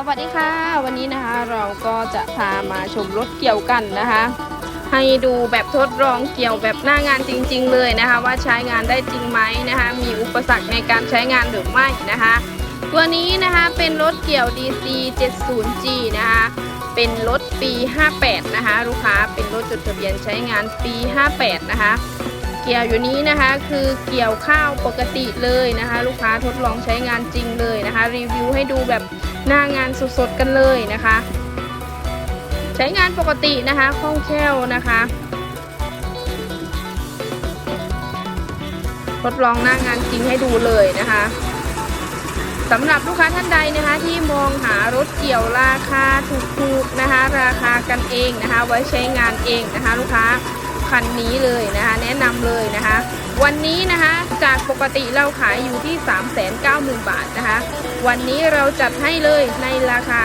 สวัสดีค่ะ วันนี้นะคะเราก็จะพามาชมรถเกี่ยวกันนะคะ ให้ดูแบบทดลองเกี่ยวแบบหน้างานจริง ๆ เลยนะคะ ว่าใช้งานได้จริงไหมนะคะ มีอุปสรรคในการใช้งานหรือไม่นะคะ ตัวนี้นะคะเป็นรถเกี่ยว DC 70G นะคะ เป็นรถปี 58 นะคะ ลูกค้าเป็นรถจดทะเบียนใช้งานปี 58 นะคะ กี่ยวอยู่นี้นะคะ คือเกี่ยวข้าวปกติเลยนะคะ ลูกค้าทดลองใช้งานจริงเลยนะคะ รีวิวให้ดูแบบหน้างานสดๆกันเลยนะคะ ใช้งานปกตินะคะคล่องแคล่วนะคะ ทดลองหน้างานจริงให้ดูเลยนะคะสำหรับลูกค้าท่านใดนะคะที่มองหารถเกี่ยวราคาถูกๆนะคะ ราคากันเองนะคะ ไว้ใช้งานเองนะคะ ลูกค้า คันนี้เลยนะคะ แนะนำเลยนะคะ วันนี้นะคะจากปกติเราขายอยู่ที่ 390,000 บาทนะคะ วันนี้เราจัดให้เลยในราคา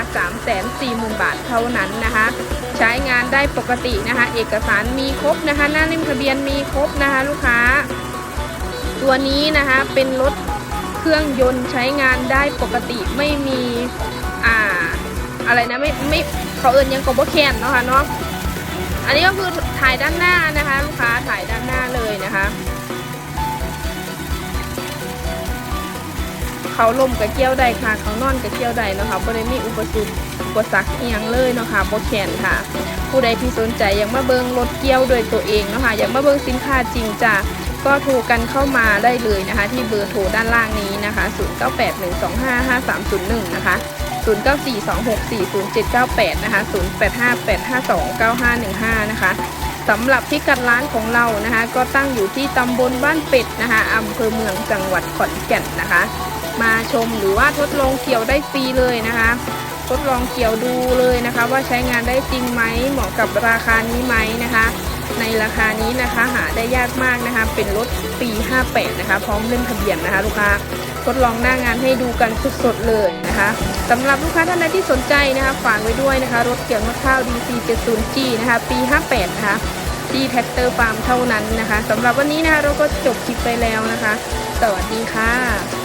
340,000 บาทเท่านั้นนะคะ ใช้งานได้ปกตินะคะ เอกสารมีครบนะคะ หน้าเล่มทะเบียนมีครบนะคะ ลูกค้า ตัวนี้นะคะเป็นรถเครื่องยนต์ใช้งานได้ปกติไม่มีอ่าอะไรนะไม่ไม่เขาเอิญยังกบแคนเนาะค่ะเนาะ อันนี้ก็คือถ่ายด้านหน้านะคะลูกค้าถ่ายด้านหน้าเลยนะคะเขาลมกับเกี้ยวใดค่ะ เขานอนกับเกี้ยวใดเนาะค่ะบ่ได้มีอุปสรรคอุปสรรคอหยังเลยเนาะค่ะบ่แขนค่ะ ผู้ใดที่สนใจอยากมาเบิงรถเกี้ยวโดยตัวเองเนาะค่ะอยากมาเบิงสินค้าจริงจ้ะก็โทรกันเข้ามาได้เลยนะคะ ที่เบอร์โทรด้านล่างนี้นะคะ 0981255301 นะคะ 0942640798 นะคะ 0858529515 นะคะสำหรับพิกัดร้านของเรานะคะ ก็ตั้งอยู่ที่ตำบลบ้านเป็ดนะคะอำเภอเมืองจังหวัดขอนแก่นนะคะ มาชมหรือว่าทดลองเกี่ยวได้ฟรีเลยนะคะ ทดลองเกี่ยวดูเลยนะคะ ว่าใช้งานได้จริงไหมเหมาะกับราคานี้ไหมนะคะ ในราคานี้นะคะหาได้ยากมากนะคะ เป็นรถปี 58 นะคะ พร้อมเล่มทะเบียนนะคะ ลูกค้า ทดลองหน้างานให้ดูกันสดๆเลยนะคะสำหรับลูกค้าท่านใดที่สนใจนะคะฝากไว้ด้วยนะคะ รถเกี่ยวมะข้าว DC 70G นะคะปี 58 นะคะที่แท็กเตอร์ฟาร์มเท่านั้นนะคะสำหรับวันนี้นะคะเราก็จบคลิปไปแล้วนะคะ สวัสดีค่ะ